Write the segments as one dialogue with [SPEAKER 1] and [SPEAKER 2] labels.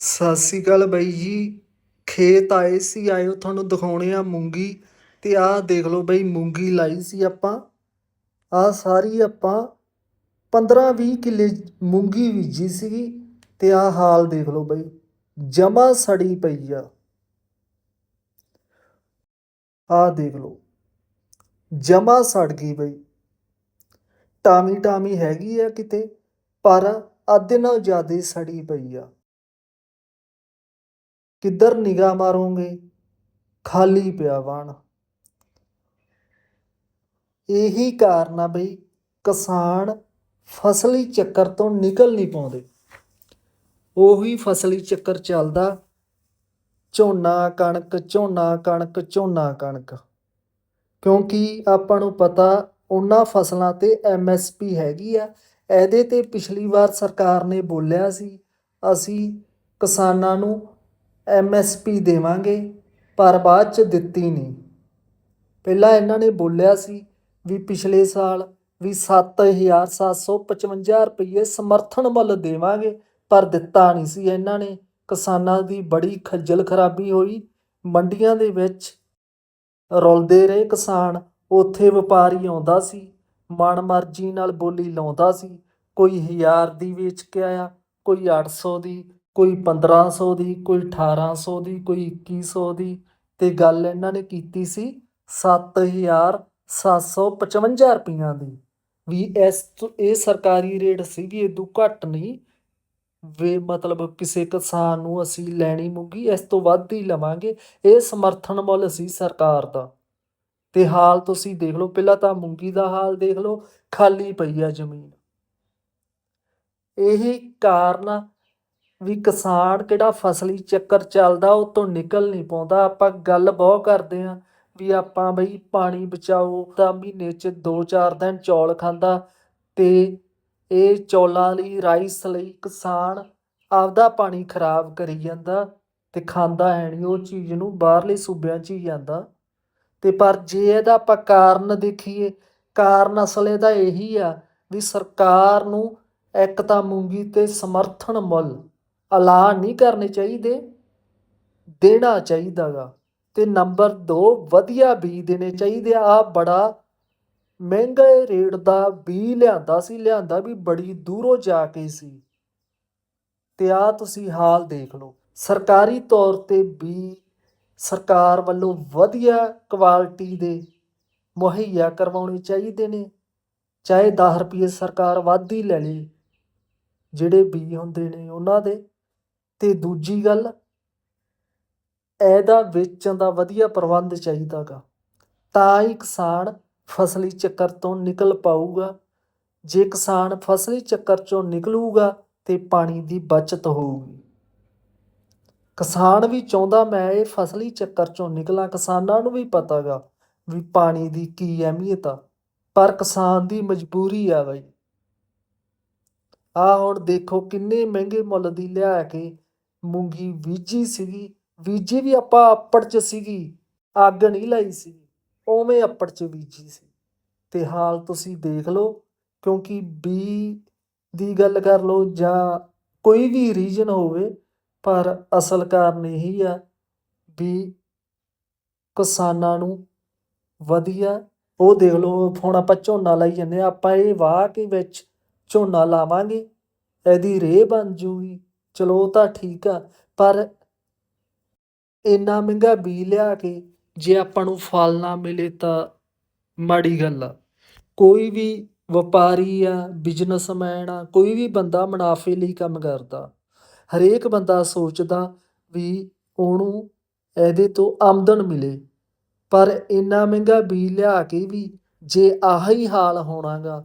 [SPEAKER 1] ਸਤਿ ਸ੍ਰੀ ਅਕਾਲ ਬਾਈ ਜੀ। ਖੇਤ ਆਏ ਸੀ, ਆਇਓ ਤੁਹਾਨੂੰ ਦਿਖਾਉਣੇ ਆ ਮੂੰਗੀ। ਤੇ ਆਹ ਦੇਖ ਲਓ ਬਾਈ, ਮੂੰਗੀ ਲਾਈ ਸੀ ਆਪਾਂ। ਆਹ ਸਾਰੀ ਆਪਾਂ 15-20 ਕਿੱਲੇ ਮੂੰਗੀ ਬੀਜੀ ਸੀਗੀ। ਤੇ ਆਹ ਹਾਲ ਦੇਖ ਲਓ ਬਾਈ, ਜਮਾ ਸੜੀ ਪਈ ਆ। ਆਹ ਦੇਖ ਲਓ, ਜਮਾ ਸੜ ਗਈ ਬਈ। ਟਾਮੀ ਟਾਮੀ ਹੈਗੀ ਆ ਕਿਤੇ, ਪਰ ਅੱਧੇ ਨਾਲ ਜ਼ਿਆਦਾ ਸੜੀ ਪਈ ਆ। ਕਿੱਧਰ ਨਿਗਾਹ ਮਾਰੋਗੇ? ਖਾਲੀ ਪਿਆ ਵਾਣ। ਇਹੀ ਕਾਰਨ ਆ ਬਈ ਕਿਸਾਨ ਫਸਲੀ ਚੱਕਰ ਤੋਂ ਨਿਕਲ ਨਹੀਂ ਪਾਉਂਦੇ। ਉਹੀ ਫਸਲੀ ਚੱਕਰ ਚੱਲਦਾ, ਝੋਨਾ ਕਣਕ ਝੋਨਾ ਕਣਕ ਝੋਨਾ ਕਣਕ। ਕਿਉਂਕਿ ਆਪਾਂ ਨੂੰ ਪਤਾ ਉਹਨਾਂ ਫਸਲਾਂ ਤੇ ਐਮਐਸਪੀ ਹੈਗੀ ਆ, ਇਹਦੇ ਤੇ ਪਿਛਲੀ ਵਾਰ ਸਰਕਾਰ ਨੇ ਬੋਲਿਆ ਸੀ, ਅਸੀਂ ਕਿਸਾਨਾਂ ਨੂੰ ਐਮਐਸਪੀ ਦੇਵਾਂਗੇ, ਪਰ ਬਾਅਦ ਚ ਦਿੱਤੀ ਨਹੀਂ। ਪਹਿਲਾਂ ਇਹਨਾਂ ਨੇ ਬੋਲਿਆ ਸੀ ਵੀ ਪਿਛਲੇ ਸਾਲ ਵੀ 7755 ਰੁਪਏ ਸਮਰਥਨ ਮੁੱਲ ਦੇਵਾਂਗੇ, ਪਰ ਦਿੱਤਾ ਨਹੀਂ ਸੀ ਇਹਨਾਂ ਨੇ। ਕਿਸਾਨਾਂ ਦੀ ਬੜੀ ਖੱਜਲ ਖਰਾਬੀ ਹੋਈ। ਮੰਡੀਆਂ ਦੇ ਵਿੱਚ ਰੁਲਦੇ ਰਹੇ ਕਿਸਾਨ। ਉੱਥੇ ਵਪਾਰੀ ਆਉਂਦਾ ਸੀ, ਮਨ ਮਰਜ਼ੀ ਨਾਲ ਬੋਲੀ ਲਾਉਂਦਾ ਸੀ। ਕੋਈ 1000 ਦੀ ਵੇਚ ਕੇ ਆਇਆ, ਕੋਈ 800 ਦੀ। ਕੋਈ 1500 ਦੀ, ਕੋਈ 1800 ਦੀ, ਕੋਈ 2100 ਦੀ ਤੇ ਗੱਲ ਇਹਨਾਂ ਨੇ ਕੀਤੀ ਸੀ 7755 ਰੁਪਈਆਂ ਦੀ। ਵੀ ਇਸ ਇਹ ਸਰਕਾਰੀ ਰੇਟ ਸੀ ਸੀਗੀ ਇਦੋਂ ਘੱਟ ਨਹੀਂ। ਵੇ ਮਤਲਬ ਕਿਸੇ ਕਿਸਾਨ ਨੂੰ ਅਸੀਂ ਲੈਣੀ ਮੁੱਗੀ, ਇਸ ਤੋਂ ਵੱਧ ਹੀ ਲਵਾਂਗੇ। ਇਹ ਸਮਰਥਨ ਮੁੱਲ ਸੀ ਸਰਕਾਰ ਦਾ। ਤੇ ਹਾਲ ਤੁਸੀਂ ਦੇਖ ਲਓ, ਪਹਿਲਾਂ ਤਾਂ ਮੂੰਗੀ ਦਾ ਹਾਲ ਦੇਖ ਲਓ, ਖਾਲੀ ਪਈ ਆ ਜ਼ਮੀਨ। ਇਹੀ ਕਾਰਨ ਵੀ ਕਿਸਾਨ ਕਿਹੜਾ ਫਸਲੀ ਚੱਕਰ ਚੱਲਦਾ, ਉਹ ਤੋਂ ਨਿਕਲ ਨਹੀਂ ਪਾਉਂਦਾ। ਆਪਾਂ ਗੱਲ ਬਹੁਤ ਕਰਦੇ ਆ ਵੀ ਆਪਾਂ ਬਈ ਪਾਣੀ ਬਚਾਓ ਤਾਂ ਮਹੀਨੇ 'ਚ 2-4 ਦਿਨ ਚੌਲ ਖਾਂਦਾ ਤੇ ਇਹ ਚੌਲਾਂ ਲਈ, ਰਾਈਸ ਲਈ ਕਿਸਾਨ ਆਪਦਾ ਪਾਣੀ ਖਰਾਬ ਕਰੀ ਜਾਂਦਾ ਤੇ ਖਾਂਦਾ ਹੈ ਨਹੀਂ, ਉਹ ਚੀਜ਼ ਨੂੰ ਬਾਹਰਲੇ ਸੂਬਿਆਂ 'ਚ ਹੀ ਜਾਂਦਾ। ਤੇ ਪਰ ਜੇ ਇਹਦਾ ਆਪਾਂ ਕਾਰਨ ਦੇਖੀਏ, ਕਾਰਨ ਅਸਲ ਇਹਦਾ ਇਹੀ ਆ ਵੀ ਸਰਕਾਰ ਨੂੰ ਇੱਕ ਤਾਂ ਮੂੰਗੀ ਤੇ ਸਮਰਥਨ ਮੁੱਲ ਐਲਾਨ ਨਹੀਂ ਕਰਨੇ ਚਾਹੀਦੇ। ਦੇਣਾ ਚਾਹੀਦਾਗਾ। ਤੇ ਨੰਬਰ 2 ਵਧੀਆ ਬੀ ਦੇਣੇ ਚਾਹੀਦੇ ਆ। ਆਹ ਬੜਾ ਮਹਿੰਗੇ ਰੇਟ ਦਾ ਬੀ ਲਿਆਂਦਾ ਸੀ, ਲਿਆਂਦਾ ਵੀ ਬੜੀ ਦੂਰੋਂ ਜਾ ਕੇ ਸੀ। ਤੇ ਆ ਤੁਸੀਂ ਹਾਲ ਦੇਖ ਲਓ। ਸਰਕਾਰੀ ਤੌਰ ਤੇ ਬੀ ਸਰਕਾਰ ਵੱਲੋਂ ਵਧੀਆ ਕੁਆਲਿਟੀ ਦੇ ਮੁਹੱਈਆ ਕਰਵਾਉਣੇ ਚਾਹੀਦੇ ਨੇ। ਚਾਹੇ 10 ਰੁਪਏ ਸਰਕਾਰ ਵੱਧ ਹੀ ਲੈ ਲੇ, ਜਿਹੜੇ ਬੀ ਹੁੰਦੇ ਨੇ ਉਹਨਾਂ ਦੇ। ਤੇ ਦੂਜੀ ਗੱਲ, ਇਹਦਾ ਵੇਚਣ ਦਾ ਵਧੀਆ ਪ੍ਰਬੰਧ ਚਾਹੀਦਾਗਾ। ਤਾਂ ਹੀ ਕਿਸਾਨ ਫਸਲੀ ਚੱਕਰ ਤੋਂ ਨਿਕਲ ਪਾਊਗਾ। ਜੇ ਕਿਸਾਨ ਫਸਲੀ ਚੱਕਰ ਚੋਂ ਨਿਕਲੂਗਾ ਤੇ ਪਾਣੀ ਦੀ ਬਚਤ ਹੋਊਗੀ। ਕਿਸਾਨ ਵੀ ਚਾਹੁੰਦਾ, ਮੈਂ ਇਹ ਫਸਲੀ ਚੱਕਰ ਚੋਂ ਨਿਕਲਾਂ। ਕਿਸਾਨਾਂ ਨੂੰ ਵੀ ਪਤਾਗਾ ਵੀ ਪਾਣੀ ਦੀ ਕੀ ਅਹਿਮੀਅਤ ਆ। ਪਰ ਕਿਸਾਨ ਦੀ ਮਜਬੂਰੀ ਆ ਬਈ। ਆ ਹੁਣ ਦੇਖੋ ਕਿੰਨੇ ਮਹਿੰਗੇ ਮੁੱਲ ਦੀ ਲਿਆ ਕੇ ਮੂੰਗੀ ਬੀਜੀ ਸੀਗੀ, ਬੀਜੀ ਵੀ ਆਪਾਂ ਅੱਪੜ ਚ ਸੀਗੀ, ਅੱਗ ਨਹੀਂ ਲਾਈ ਸੀ ਉਵੇਂ ਅੱਪੜ ਚ ਬੀਜੀ ਸੀ। ਤੇ ਹਾਲ ਤੁਸੀਂ ਦੇਖ ਲਓ, ਕਿਉਂਕਿ ਬੀ ਦੀ ਗੱਲ ਕਰ ਲਓ ਜਾਂ ਕੋਈ ਵੀ ਰੀਜਨ ਹੋਵੇ, ਪਰ ਅਸਲ ਕਾਰਨ ਇਹੀ ਆ ਵੀ ਕਿਸਾਨਾਂ ਨੂੰ ਵਧੀਆ, ਉਹ ਦੇਖ ਲਓ, ਹੁਣ ਆਪਾਂ ਝੋਨਾ ਲਾਈ ਜੰਨੇ ਆਪਾਂ ਇਹ ਵਾਹ ਕੇ ਵਿੱਚ ਝੋਨਾ ਲਾਵਾਂਗੇ, ਇਹਦੀ ਰੇਹ ਬਣ ਜੂਗੀ। ਚਲੋ ਤਾਂ ਠੀਕ ਆ, ਪਰ ਇੰਨਾ ਮਹਿੰਗਾ ਬੀ ਲਿਆ ਕੇ ਜੇ ਆਪਾਂ ਨੂੰ ਫਲ ਨਾ ਮਿਲੇ ਤਾਂ ਮਾੜੀ ਗੱਲ ਆ। ਕੋਈ ਵੀ ਵਪਾਰੀ ਆ ਬਿਜ਼ਨਸਮੈਨ ਆ, ਕੋਈ ਵੀ ਬੰਦਾ ਮੁਨਾਫੇ ਲਈ ਕੰਮ ਕਰਦਾ, ਹਰੇਕ ਬੰਦਾ ਸੋਚਦਾ ਵੀ ਉਹਨੂੰ ਇਹਦੇ ਤੋਂ ਆਮਦਨ ਮਿਲੇ, ਪਰ ਇੰਨਾ ਮਹਿੰਗਾ ਬੀ ਲਿਆ ਕੇ ਵੀ ਜੇ ਆਹੀ ਹਾਲ ਹੋਣਾਗਾ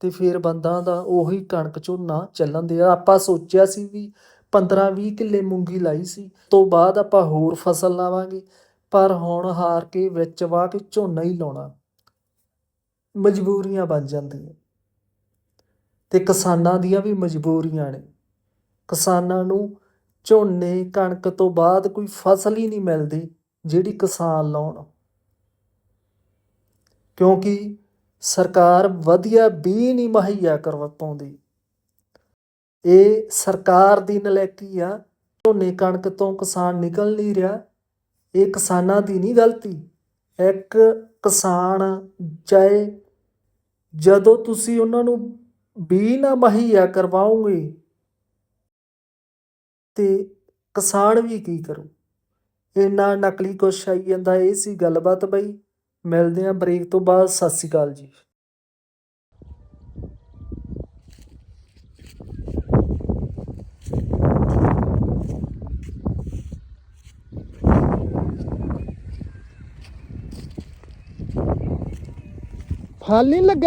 [SPEAKER 1] ਤੇ ਫਿਰ ਬੰਦਾ ਦਾ ਉਹੀ ਕਣਕ ਝੋਨਾ ਚੱਲਣ ਦੇ ਆਪਾਂ ਸੋਚਿਆ ਸੀ ਵੀ 15-20 ਕਿੱਲੇ ਮੂੰਗੀ ਲਾਈ ਸੀ, ਤੋਂ ਬਾਅਦ ਆਪਾਂ ਹੋਰ ਫਸਲ ਲਾਵਾਂਗੇ, ਪਰ ਹੁਣ ਹਾਰ ਕੇ ਵਿੱਚ ਵਾਹ ਕੇ ਝੋਨਾ ਹੀ ਲਾਉਣਾ। ਮਜਬੂਰੀਆਂ ਬਣ ਜਾਂਦੀਆਂ। ਤੇ ਕਿਸਾਨਾਂ ਦੀਆਂ ਵੀ ਮਜਬੂਰੀਆਂ ਨੇ। ਕਿਸਾਨਾਂ ਨੂੰ ਝੋਨੇ, ਕਣਕ ਤੋਂ ਬਾਅਦ ਕੋਈ ਫਸਲ ਹੀ ਨਹੀਂ ਮਿਲਦੀ ਜਿਹੜੀ ਕਿਸਾਨ ਲਾਉਣ। ਕਿਉਂਕਿ ਸਰਕਾਰ ਵਧੀਆ ਬੀ ਨਹੀਂ ਮੁਹੱਈਆ ਕਰਵਾ ਪਾਉਂਦੀ। ਇਹ ਸਰਕਾਰ ਦੀ ਨਲੈਕੀ ਆ। ਝੋਨੇ ਕਣਕ ਤੋਂ ਕਿਸਾਨ ਨਿਕਲ ਨਹੀਂ ਰਿਹਾ। ਇਹ ਕਿਸਾਨਾਂ ਦੀ ਨਹੀਂ ਗਲਤੀ। ਇੱਕ ਕਿਸਾਨ ਚਾਹੇ ਜਦੋਂ ਤੁਸੀਂ ਉਹਨਾਂ ਨੂੰ ਬੀ ਨਾ ਮੁਹੱਈਆ ਕਰਵਾਓਗੇ, ਤੇ ਕਿਸਾਨ ਵੀ ਕੀ ਕਰੂ? ਇੰਨਾ ਨਕਲੀ ਕੁਛ ਆਈ ਜਾਂਦਾ, ਇਹ ਸੀ ਗੱਲਬਾਤ ਬਈ। ਮਿਲਦੇ ਹਾਂ ਬ੍ਰੇਕ ਤੋਂ ਬਾਅਦ। ਸਤਿ ਸ਼੍ਰੀ ਅਕਾਲ ਜੀ।
[SPEAKER 2] ਫਲ ਨਹੀਂ ਲੱਗਾ?